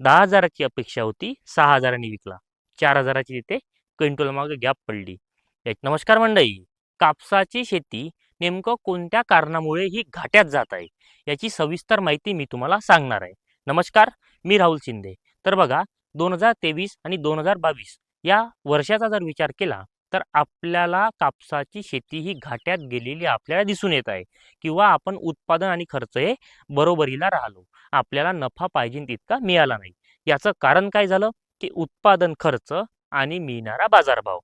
दहा हजाराची अपेक्षा होती सहा हजारांनी विकला. चार हजाराची तिथे क्विंटल मागे गॅप पडली. एक नमस्कार मंडळी. कापसाची शेती नेमकं कोणत्या कारणामुळे ही घाट्यात जात आहे याची सविस्तर माहिती मी तुम्हाला सांगणार आहे. नमस्कार मी राहुल शिंदे. तर बघा दोन हजार तेवीस आणि दोन हजार बावीस या वर्षाचा जर विचार केला तर आपल्याला कापसाची शेती ही घाट्यात गेलेली आपल्याला दिसून येत आहे. किंवा आपण उत्पादन आणि खर्च हे बरोबरीला राहिलो. आपल्याला नफा पाहिजे तितका मिळाला नाही. याचं कारण काय झालं? की उत्पादन खर्च आणि मिळणारा बाजारभाव.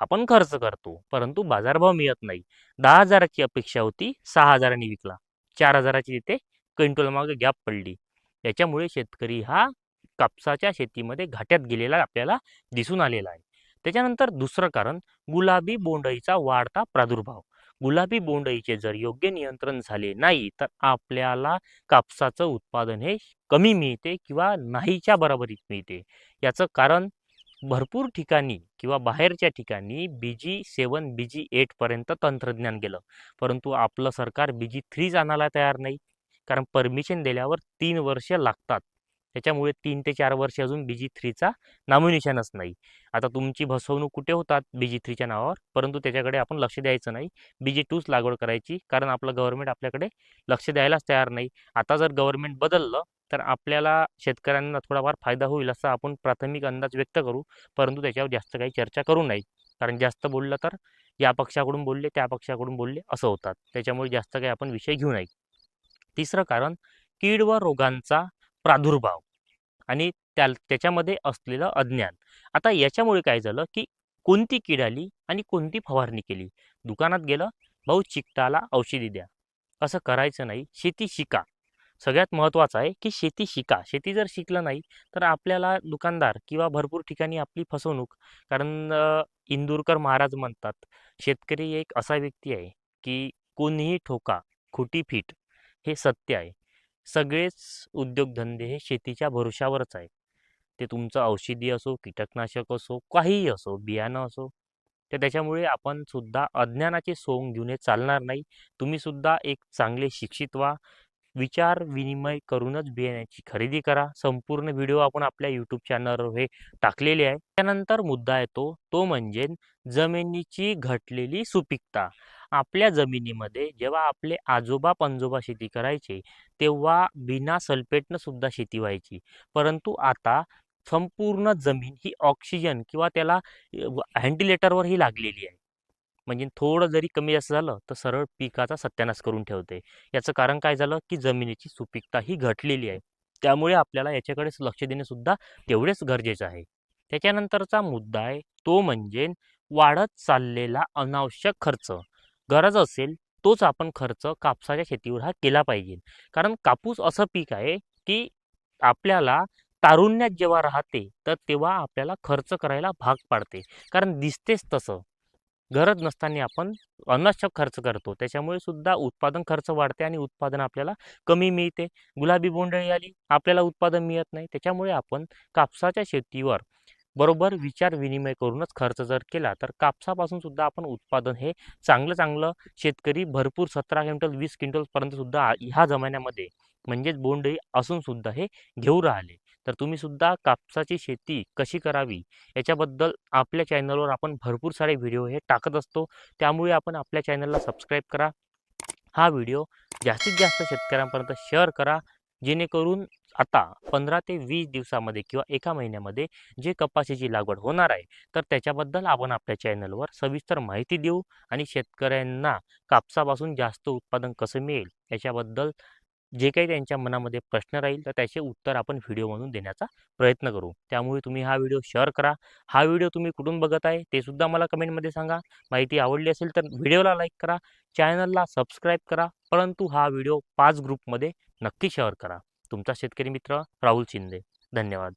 आपण खर्च करतो परंतु बाजारभाव मिळत नाही. दहा हजाराची अपेक्षा होती सहा हजारांनी विकला. चार हजाराची तिथे क्विंटल मागे गॅप पडली. याच्यामुळे शेतकरी हा कापसाच्या शेतीमध्ये घाट्यात गेलेला आपल्याला दिसून आलेला आहे. त्याच्यानंतर दुसरं कारण गुलाबी बोंडईचा वाढता प्रादुर्भाव. गुलाबी बोंडईचे जर योग्य नियंत्रण झाले नाही तर आपल्याला कापसाचं उत्पादन हे कमी मिळते किंवा नाहीच्या बरोबरीत मिळते. याचं कारण भरपूर ठिकाणी किंवा बाहेरच्या ठिकाणी बी जी सेवन बी जी एटपर्यंत तंत्रज्ञान गेलं. परंतु आपलं सरकार बी जी थ्रीच आणायला तयार नाही. कारण परमिशन दिल्यावर तीन वर्ष लागतात. त्याच्यामुळे तीन ते चार वर्ष अजून बी जी थ्रीचा नॉमिनेशनच नाही. आता तुमची फसवणूक कुठे होतात बी जी थ्रीच्या नावावर? परंतु त्याच्याकडे आपण लक्ष द्यायचं नाही. बी जी टूच लागवड करायची कारण आपलं गव्हर्नमेंट आपल्याकडे लक्ष द्यायलाच तयार नाही. आता जर गव्हर्नमेंट बदललं तर आपल्याला शेतकऱ्यांना थोडाफार फायदा होईल असा आपण प्राथमिक अंदाज व्यक्त करू. परंतु त्याच्यावर जास्त काही चर्चा करू नाही कारण जास्त बोललं तर या पक्षाकडून बोलले त्या पक्षाकडून बोलले असं होतात. त्याच्यामुळे जास्त काही आपण विषय घेऊ नये. तिसरं कारण कीड व रोगांचा प्रादुर्भाव आणि त्या त्याच्यामध्ये असलेलं अज्ञान. आता याच्यामुळे काय झालं की कोणती कीड आली आणि कोणती फवारणी केली? दुकानात गेलं भाऊ चिकटाला औषधी द्या. असं करायचं नाही. शेती शिका. सगळ्यात महत्त्वाचं आहे की शेती शिका. शेती जर शिकलं नाही तर आपल्याला दुकानदार किंवा भरपूर ठिकाणी आपली फसवणूक कारण इंदूरकर महाराज म्हणतात शेतकरी एक असा व्यक्ती आहे की कोणीही ठोका खोटी फीट हे सत्य आहे. सगळेच उद्योगधंदे हे शेतीच्या भरोशावरच आहे ते तुमचं औषधी असो कीटकनाशक असो काहीही असो बियाणं असो तर त्याच्यामुळे आपण सुद्धा अज्ञानाचे सोंग घेऊन हे चालणार नाही. तुम्ही सुद्धा एक चांगले शिक्षित व्हा. विचार विनिमय करूनच बियाण्याची खरेदी करा. संपूर्ण व्हिडिओ आपण आपल्या यूट्यूब चॅनलवर हे टाकलेले आहे. त्यानंतर मुद्दा येतो. तो म्हणजे जमिनीची घटलेली सुपीकता. आपल्या जमिनीमध्ये जेव्हा आपले आजोबा पणजोबा शेती करायचे तेव्हा बिना सल्फेटनं सुद्धा शेती व्हायची. परंतु आता संपूर्ण जमीन ही ऑक्सिजन किंवा त्याला व्हेंटिलेटरवरही लागलेली आहे. म्हणजे थोडं जरी कमी जास्त झालं तर सरळ पिकाचा सत्यानाश करून ठेवते. याचं कारण काय झालं की जमिनीची सुपीकता ही घटलेली आहे. त्यामुळे आपल्याला याच्याकडेच लक्ष देणेसुद्धा तेवढेच गरजेचं आहे. त्याच्यानंतरचा मुद्दा आहे तो म्हणजे वाढत चाललेला अनावश्यक खर्च. गरज असेल तोच आपण खर्च कापसाच्या शेतीवर हा केला पाहिजे. कारण कापूस असं पीक आहे की आपल्याला तारुण्यात जेव्हा राहते तर तेव्हा आपल्याला खर्च करायला भाग पाडते. कारण दिसतेच तसं. गरज नसताना आपण अनावश्यक खर्च करतो. त्याच्यामुळे सुद्धा उत्पादन खर्च वाढते आणि उत्पादन आपल्याला कमी मिळते. गुलाबी बोंडळी आली आपल्याला उत्पादन मिळत नाही. त्याच्यामुळे आपण कापसाच्या शेतीवर बरोबर विचार विनिमय करूनच खर्च जर केला तर कापसापासून सुद्धा आपण उत्पादन हे चांगलं चांगलं शेतकरी भरपूर सतरा क्विंटल वीस क्विंटलपर्यंत सुद्धा ह्या जमान्यामध्ये म्हणजेच बोंडळी असून सुद्धा हे घेऊ राहिले. तर तुम्ही सुद्धा कापसाची शेती कशी करावी याच्याबद्दल आपल्या चॅनलवर आपण भरपूर सारे व्हिडिओ हे टाकत असतो. त्यामुळे आपण आपल्या चॅनलला सबस्क्राईब करा. हा व्हिडिओ जास्तीत जास्त शेतकऱ्यांपर्यंत शेअर करा. जेणेकरून आता पंधरा ते वीस दिवसामध्ये किंवा एका महिन्यामध्ये जे कपाशीची लागवड होणार आहे तर त्याच्याबद्दल आपण आपल्या चॅनलवर सविस्तर माहिती देऊ आणि शेतकऱ्यांना कापसापासून जास्त उत्पादन कसं मिळेल याच्याबद्दल जे काही त्यांच्या मनामध्ये प्रश्न राहील तर त्याचे उत्तर आपण व्हिडिओमधून देण्याचा प्रयत्न करू. त्यामुळे तुम्ही हा व्हिडिओ शेअर करा. हा व्हिडिओ तुम्ही कुठून बघत आहे ते सुद्धा मला कमेंटमध्ये सांगा. माहिती आवडली असेल तर व्हिडिओला लाईक करा चॅनलला सबस्क्राईब करा परंतु हा व्हिडिओ पाच ग्रुपमध्ये नक्की शेअर करा. तुमचा शेतकरी मित्र राहुल शिंदे. धन्यवाद.